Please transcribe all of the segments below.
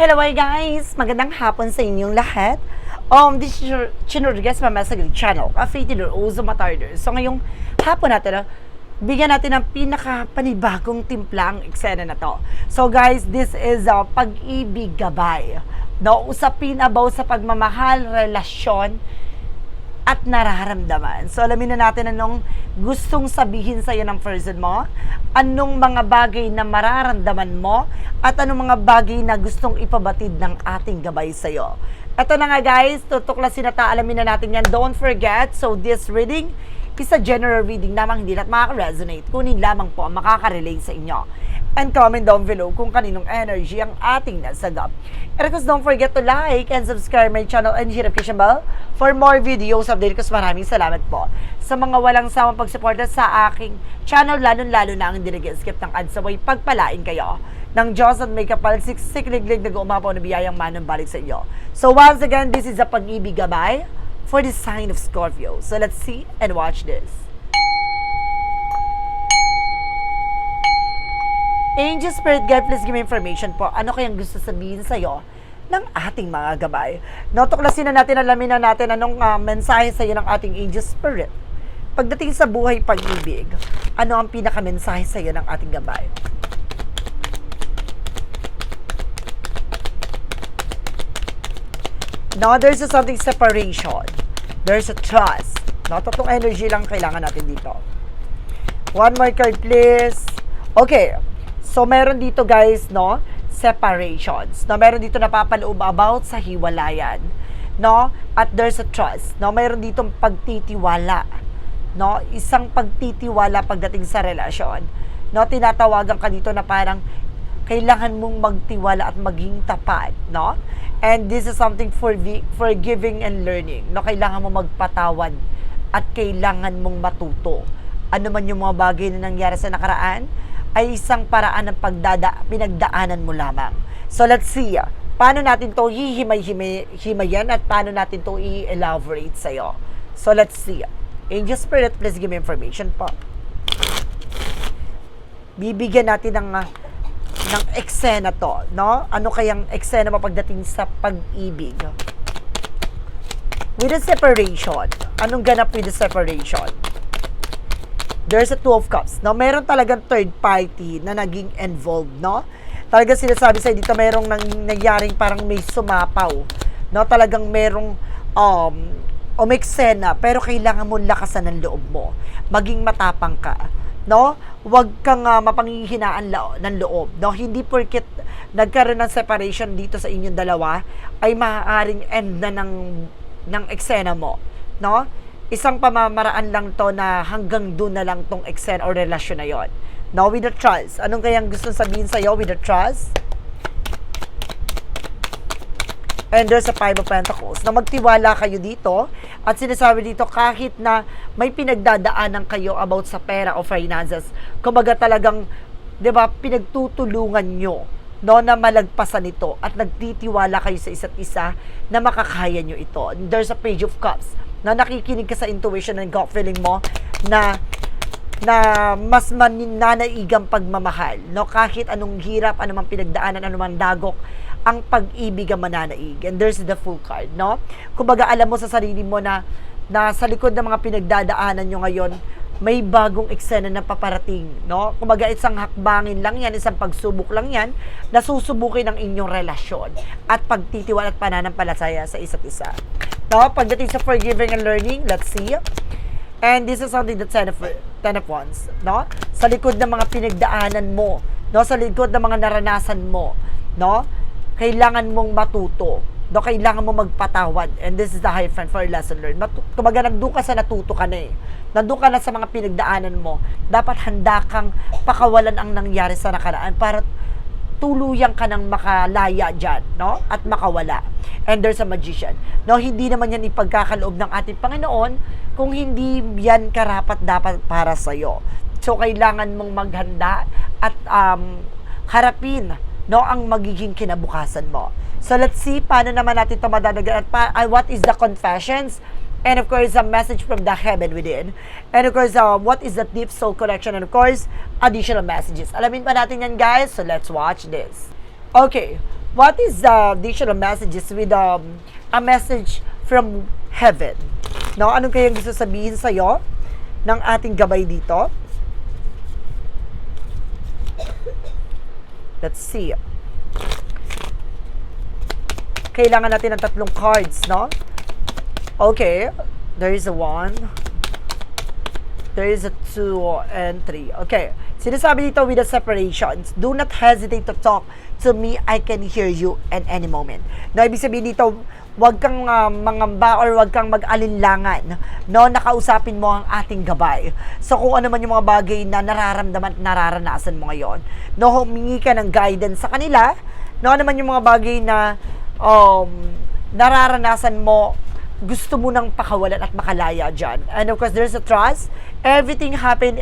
Hello hi guys! Magandang hapon sa inyong lahat. Um, this is your Chinurgas Mamasagig Channel, a fated or Ozo Matarder. So ngayong hapon natin, ah, bigyan natin ng pinaka-panibagong timpla ang eksena na to. So guys, this is a pag-ibig gabay. No, usapin about sa pagmamahal, relasyon, at nararamdaman. So, alamin na natin anong gustong sabihin sa'yo ng person mo, anong mga bagay na mararamdaman mo, at anong mga bagay na gustong ipabatid ng ating gabay sa'yo. Ito na nga guys, tutuklasin na ta, alamin na natin yan. Don't forget, so this reading is a general reading lamang, hindi lahat makaka-resonate. Kunin lamang po ang makaka-relate sa inyo. And comment down below kung kaninong energy ang ating nasagap. And of course, don't forget to like and subscribe my channel and notification bell for more videos update ko. Maraming salamat po sa mga walang sawang pagsuporta sa aking channel, lalo-lalo na ang hindi nag-skip ng ads away. Pagpalain kayo ng Diyos at may kapal siksikliglig na umapaw na biyayang manang balik sa inyo. So once again, this is a pag-ibig gabay for the sign of Scorpio. So let's see and watch this. Angel Spirit Guide, please give me information po. Ano kayang gusto sabihin sa'yo ng ating mga gabay? Natuklasin na natin, alamin na natin anong ah, mensahe sa'yo ng ating Angel Spirit. Pagdating sa buhay pag-ibig, ano ang pinaka-mensahe sa'yo ng ating gabay? No, there's a something separation. There's a trust. No, tatlong energy lang kailangan natin dito. One more card, please. Okay. So, meron dito, guys, no? Separations. No, meron dito napapaloob about sa hiwalayan. No? At there's a trust. No, meron dito pagtitiwala. No? Isang pagtitiwala pagdating sa relasyon. No, tinatawagan ka dito na parang kailangan mong magtiwala at maging tapat, no? And this is something for forgiving and learning. No, kailangan mo magpatawad at kailangan mong matuto. Ano man yung mga bagay na nangyari sa nakaraan, ay isang paraan ng pagdada, pinagdaanan mo lamang. So let's see, ah, paano natin to hihimay-himayan at paano natin to i-elaborate sa'yo. So let's see. Angel Spirit, please give me information po. Bibigyan natin ng ah, ng eksena to, no? Ano kayang eksena mo pagdating sa pag-ibig? With the separation, anong ganap with the separation? There's a two of cups. No, meron talagang third party na naging involved, no? Talagang sinasabi sa dito merong nang, nangyaring parang may sumapaw. No, talagang merong um umeksena pero kailangan mo lakasan ng loob mo. Maging matapang ka no? Huwag kang uh, mapanghihinaan lo- ng loob, no? Hindi porket nagkaroon ng separation dito sa inyong dalawa ay maaaring end na ng ng eksena mo, no? Isang pamamaraan lang to na hanggang doon na lang tong eksena o relasyon na yon. No, with the trust. Anong kayang gusto sabihin sa'yo with the trust? And there's a Five of Pentacles na magtiwala kayo dito at sinasabi dito kahit na may pinagdadaanan kayo about sa pera o finances, kumbaga talagang, di ba, pinagtutulungan nyo no, na malagpasan ito at nagtitiwala kayo sa isa't isa na makakaya nyo ito. There's a page of cups na nakikinig ka sa intuition and gut feeling mo na na mas maninanaigang pagmamahal, no? Kahit anong hirap, anumang pinagdaanan, anumang dagok, ang pag-ibig ang mananaig. And there's the full card, no? Kumbaga, alam mo sa sarili mo na, na sa likod ng mga pinagdadaanan nyo ngayon, may bagong eksena na paparating, no? Kumbaga, isang hakbangin lang yan, isang pagsubok lang yan, na susubukin ang inyong relasyon at pagtitiwala at pananampalataya sa isa't isa. No? Pagdating sa forgiving and learning, let's see. And this is something that ten of, ten of wands, no? Sa likod ng mga pinagdaanan mo, no? Sa likod ng mga naranasan mo, no? Kailangan mong matuto, no? Kailangan mo magpatawad. And this is the high friend for lesson learned. Matu- Kumbaga, nandun ka sa natuto ka na eh. Nandun ka na sa mga pinagdaanan mo. Dapat handa kang pakawalan ang nangyari sa nakaraan para tuluyan ka ng makalaya dyan, no? At makawala. And there's a magician. No, hindi naman yan ipagkakaloob ng ating Panginoon kung hindi yan karapat dapat para sa'yo. So, kailangan mong maghanda at um, harapin no, ang magiging kinabukasan mo. So, let's see paano naman natin ito madadagan at pa, uh, what is the confessions and of course, a message from the heaven within. And of course, uh, what is the deep soul connection? And of course, additional messages. Alamin pa natin yan, guys. So, let's watch this. Okay. what is the additional messages with um, a message from heaven? No, ano kayang gusto sabihin sa'yo ng ating gabay dito? Let's see. Kailangan natin ng tatlong cards, no? Okay, there is a one. There is a two and three. Okay. Sinasabi dito with the separations, do not hesitate to talk to me. I can hear you at any moment. No, ibig sabihin dito, wag kang uh, mangamba or wag kang mag-alinlangan. No, nakausapin mo ang ating gabay. So kung ano man yung mga bagay na nararamdaman at nararanasan mo ngayon. No, humingi ka ng guidance sa kanila. No, ano man yung mga bagay na um, nararanasan mo gusto mo nang pakawalan at makalaya dyan. And of course, there's a trust. Everything happened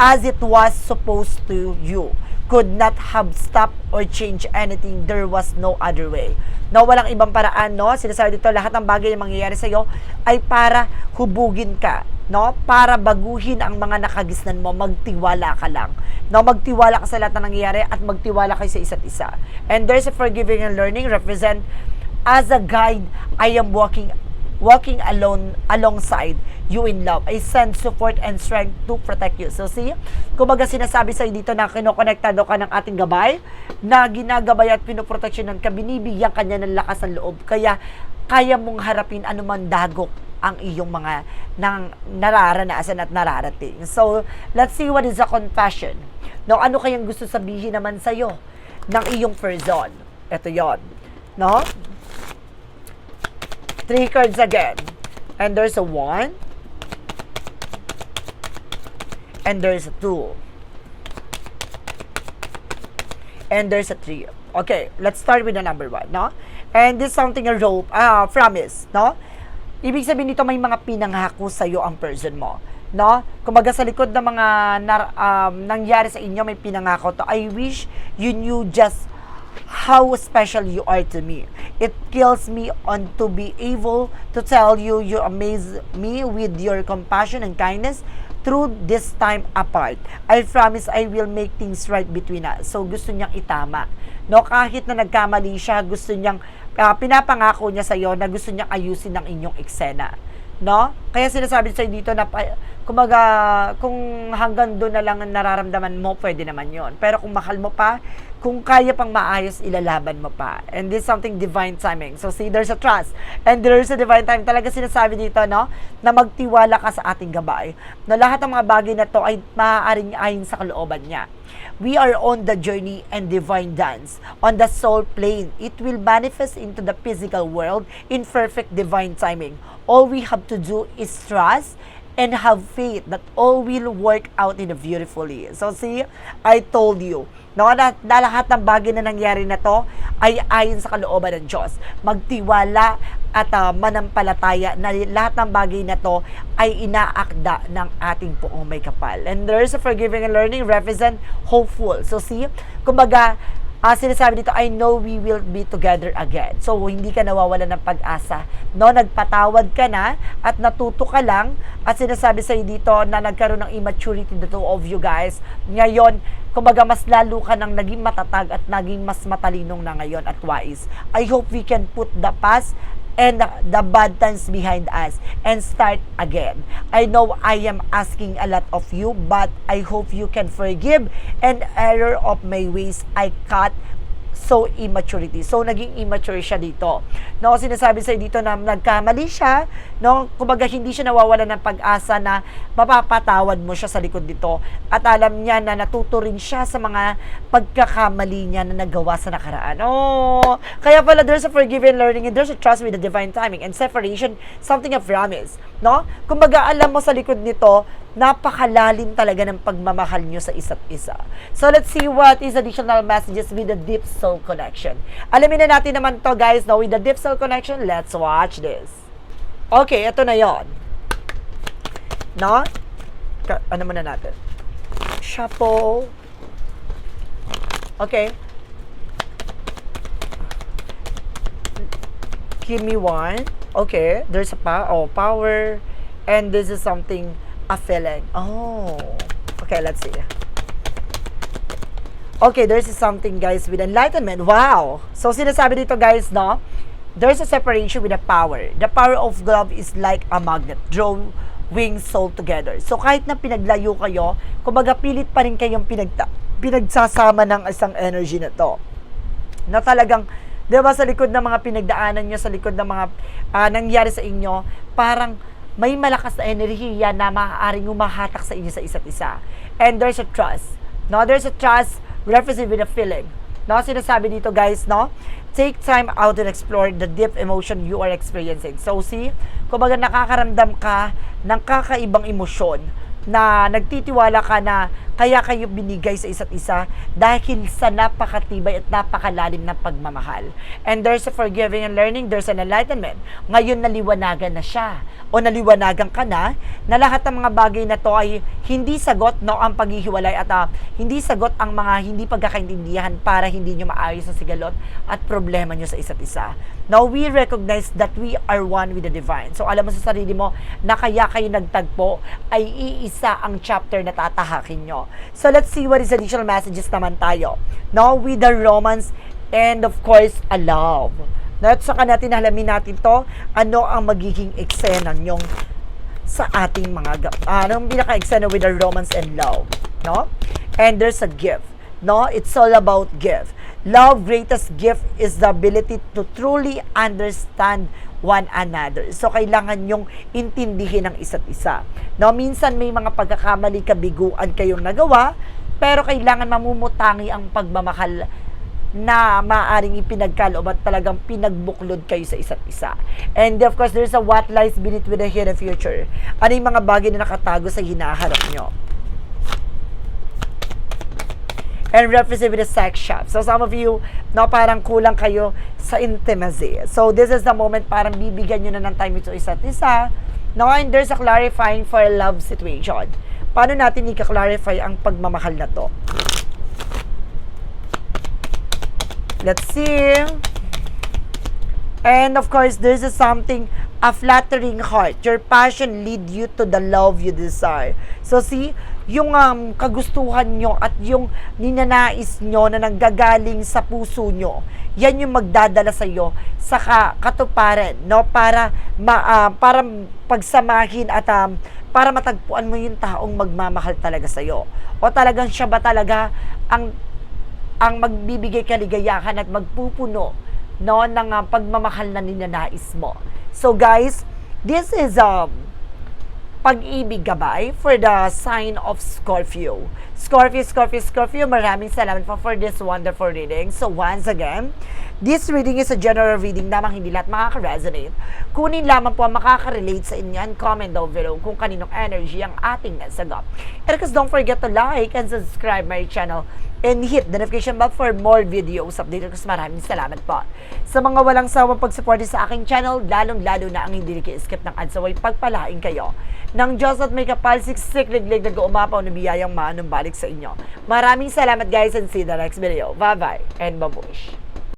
as it was supposed to you. Could not have stopped or changed anything. There was no other way. No, walang ibang paraan, no? Sinasabi dito, lahat ng bagay na mangyayari sa'yo ay para hubugin ka, no? Para baguhin ang mga nakagisnan mo, magtiwala ka lang. No, magtiwala ka sa lahat na nangyayari at magtiwala kayo sa isa't isa. And there's a forgiving and learning represent as a guide, I am walking walking alone alongside you in love. I send support and strength to protect you. So see, kumbaga sinasabi sa'yo dito na kinokonektado ka ng ating gabay, na ginagabay at pinoproteksyonan ka, binibigyan kanya ng lakas ng loob. Kaya kaya mong harapin anuman dagok ang iyong mga nang nararanasan at nararating. So, let's see what is a confession. No, ano kayang gusto sabihin naman sa'yo ng iyong person? Ito yon, No? Three cards again. And there's a one. And there's a two. And there's a three. Okay, let's start with the number one, no? And this is something a rope, ah, promise, no? Ibig sabihin nito may mga pinanghako sa iyo ang person mo, no? Kumbaga sa likod ng mga nar, um, nangyari sa inyo may pinangako to. I wish you knew just how special you are to me. It kills me on to be able to tell you you amaze me with your compassion and kindness through this time apart. I promise I will make things right between us. So gusto niyang itama. No, kahit na nagkamali siya, gusto niyang uh, pinapangako niya sa iyo na gusto niyang ayusin ang inyong eksena. No? Kaya sinasabi sa dito na kumaga kung hanggang doon na lang ang nararamdaman mo, pwede naman 'yon. Pero kung mahal mo pa, kung kaya pang maayos, ilalaban mo pa. And this is something divine timing. So see, there's a trust. And there's a divine time. Talaga sinasabi dito, no? Na magtiwala ka sa ating gabay. Na lahat ng mga bagay na to ay maaaring ayon sa kalooban niya. We are on the journey and divine dance. On the soul plane, it will manifest into the physical world in perfect divine timing. All we have to do is trust and have faith that all will work out in a beautifully. So see, I told you, no, na, na lahat ng bagay na nangyari na to ay ayon sa kalooban ng Diyos. Magtiwala at uh, manampalataya na lahat ng bagay na to ay inaakda ng ating poong may kapal. And there's a forgiving and learning represent hopeful. So see, kumbaga, uh, sinasabi dito, I know we will be together again. So, hindi ka nawawala ng pag-asa. No, nagpatawad ka na at natuto ka lang at sinasabi sa'yo dito na nagkaroon ng immaturity the two of you guys. Ngayon, kumbaga mas lalo ka nang naging matatag at naging mas matalinong na ngayon at wise. I hope we can put the past and the bad times behind us and start again. I know I am asking a lot of you, but I hope you can forgive and error of my ways I cut so immaturity. So, naging immature siya dito. No, sinasabi sa dito na nagkamali siya, no, kumbaga hindi siya nawawala ng pag-asa na mapapatawad mo siya sa likod dito. At alam niya na natuto rin siya sa mga pagkakamali niya na nagawa sa nakaraan. Oh, kaya pala there's a forgiving learning and there's a trust with the divine timing and separation, something of promise. No? Kumbaga, alam mo sa likod nito, napakalalim talaga ng pagmamahal nyo sa isa't isa. So, let's see what is additional messages with the deep soul connection. Alamin na natin naman to guys, no? with the deep soul connection, let's watch this. Okay, ito na yon. No? Ka- ano muna natin? Shuffle. Okay. Give me one. Okay, there's a pa oh, power. And this is something a feeling. Oh. Okay, let's see. Okay, there's something guys with enlightenment. Wow! So sinasabi dito guys, no? There's a separation with a power. The power of love is like a magnet. Drawing soul together. So kahit na pinaglayo kayo, kumbaga pilit pa rin kayong pinagta pinagsasama ng isang energy na to. Na talagang, di ba sa likod ng mga pinagdaanan nyo, sa likod ng mga ah, nangyari sa inyo, parang may malakas na enerhiya na maaaring umahatak sa inyo sa isa't isa. And there's a trust. No, there's a trust represented with a feeling. No, sinasabi dito guys, no? Take time out and explore the deep emotion you are experiencing. So see, kumbaga nakakaramdam ka ng kakaibang emosyon na nagtitiwala ka na kaya kayo binigay sa isa't isa dahil sa napakatibay at napakalalim ng pagmamahal. And there's a forgiving and learning, there's an enlightenment. Ngayon naliwanagan na siya o naliwanagan ka na na lahat ng mga bagay na to ay hindi sagot no ang paghihiwalay at ah, hindi sagot ang mga hindi pagkakaintindihan para hindi nyo maayos ang sigalot at problema nyo sa isa't isa. Now, we recognize that we are one with the divine. So, alam mo sa sarili mo na kaya kayo nagtagpo ay iisa ang chapter na tatahakin nyo. So, let's see what is additional messages naman tayo. Now, with the romance and of course, a love. Now, at saka natin halamin natin to, ano ang magiging eksena nyong sa ating mga ga- ah, anong pinaka-eksena with the romance and love, no? And there's a gift, no? It's all about gift. Love greatest gift is the ability to truly understand one another. So kailangan yung intindihin ang isa't isa. No, minsan may mga pagkakamali kabiguan kayong nagawa, pero kailangan mamumutangi ang pagmamahal na maaring ipinagkaloob at talagang pinagbuklod kayo sa isa't isa. And of course, there's a what lies beneath with the hidden future. Ano yung mga bagay na nakatago sa hinaharap nyo? And represent with the sex shop. So some of you, no, parang kulang kayo sa intimacy. So this is the moment parang bibigyan nyo na ng time ito isa't isa. No, and there's a clarifying for a love situation. Paano natin i-clarify ang pagmamahal na to? Let's see. And of course, there's a something, a flattering heart. Your passion lead you to the love you desire. So see, yung um, kagustuhan nyo at yung ninanais nyo na nanggagaling sa puso nyo, yan yung magdadala sa iyo sa ka- katuparan, no? Para ma, ah, para pagsamahin at um, para matagpuan mo yung taong magmamahal talaga sa iyo. O talagang siya ba talaga ang ang magbibigay kaligayahan at magpupuno no ng ah, pagmamahal na ninanais mo. So guys, this is um pag-ibig gabay for the sign of Scorpio. Scorpio, Scorpio, Scorpio, maraming salamat po for this wonderful reading. So once again, this reading is a general reading lamang hindi lahat makaka-resonate. Kunin lamang po ang makaka-relate sa inyo and comment down below kung kaninong energy ang ating nasagap. And because don't forget to like and subscribe my channel and hit the notification bell for more videos updated ko. Maraming salamat po. Sa mga walang sawang pagsuporte sa aking channel, lalong-lalo na ang hindi niki-skip ng ads, away pagpalain kayo ng Diyos at may kapalsik sikliglig na guumapaw na biyayang manumbalik sa inyo. Maraming salamat guys and see the next video. Bye-bye and babush.